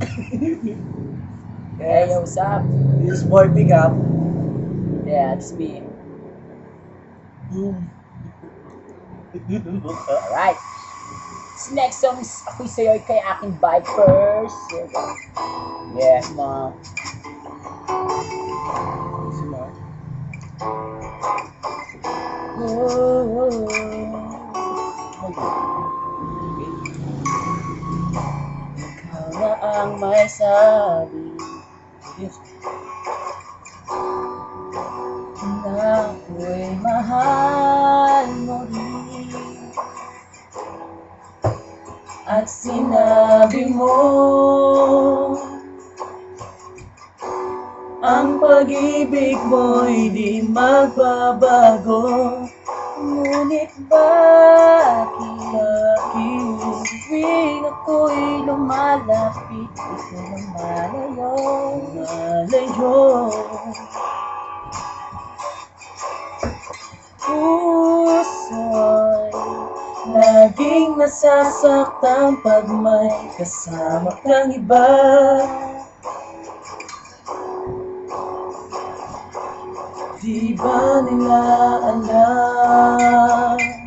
Hey, what's up? This boy pick up. Yeah, it's me. Alright. This next song is Ako'y Sa'yo'y kay aking Vipers. Yeah, mga... ang may sabi na ako'y mahal mo rin. At sinabi mo Ang pag-ibig mo'y di magbabago. Ngunit bakit bakit tuwing ako'y lumalapit Ikaw na malayo, malayo. Puso'y laging nasasaktan pag may kasama kang iba. Di ba nila alam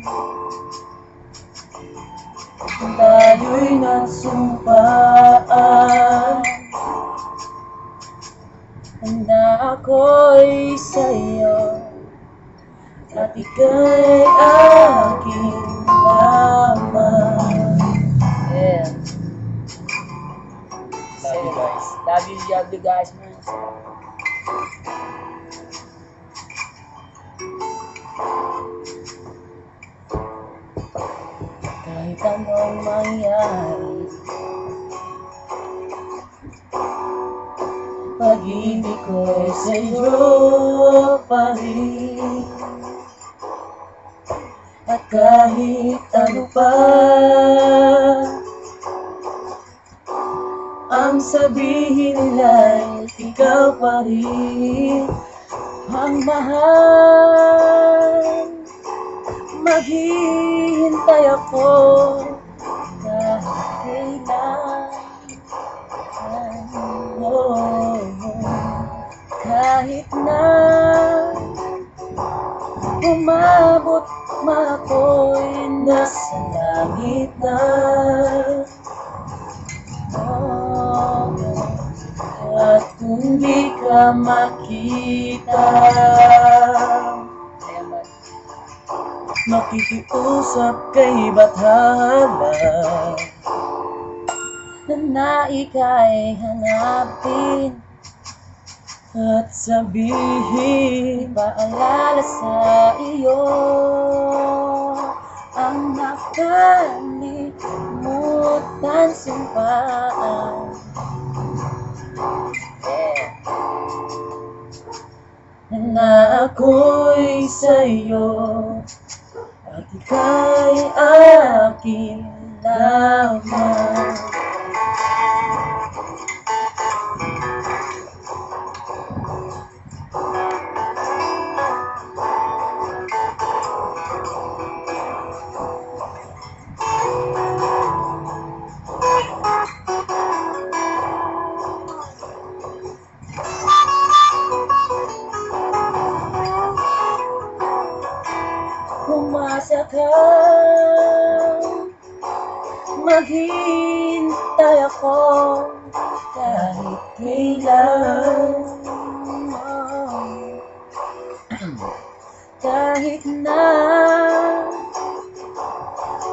Tayo'y nagsumpaan Na ako'y sa'yo At ika'y aking lamang Yeah Love you guys. Love you, love you guys man. Kahit anong mangyari Pag-ibig ko'y sa'yo pa rin At kahit ano pa Ang sabihin nila'y ikaw pa rin Ang mahal. Maghihintay ako ako'y nasa langit na oh, At kung di ka makita. Makikiusap kay Bathala Na naika'y hanapin At sabihin Paalala sa iyo nakalimutan sumpaan Na ako'y sa'yo at ika'y akin lamang Ka Maghintay ako kahit kailan. Kahit na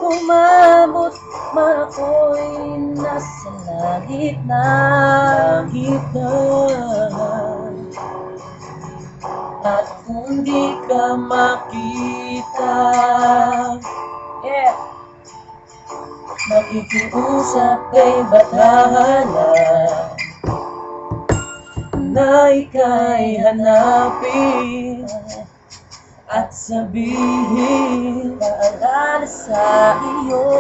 umabot man ako'y nasa langit na Langit na At kung di ka makita. Yeah. Makikiusap kay Bathala Na ika'y hanapin. At sabihin Paalala sa iyo.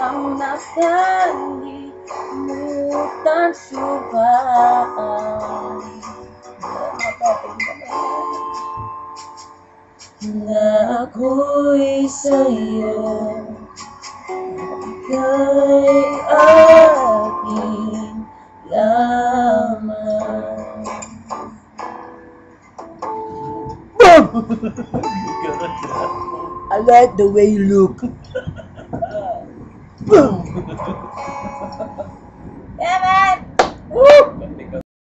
Ang nakalimutan subaan ako'y sa'yo Ika'y aking lamang I like the way you look. Boom! yeah, man!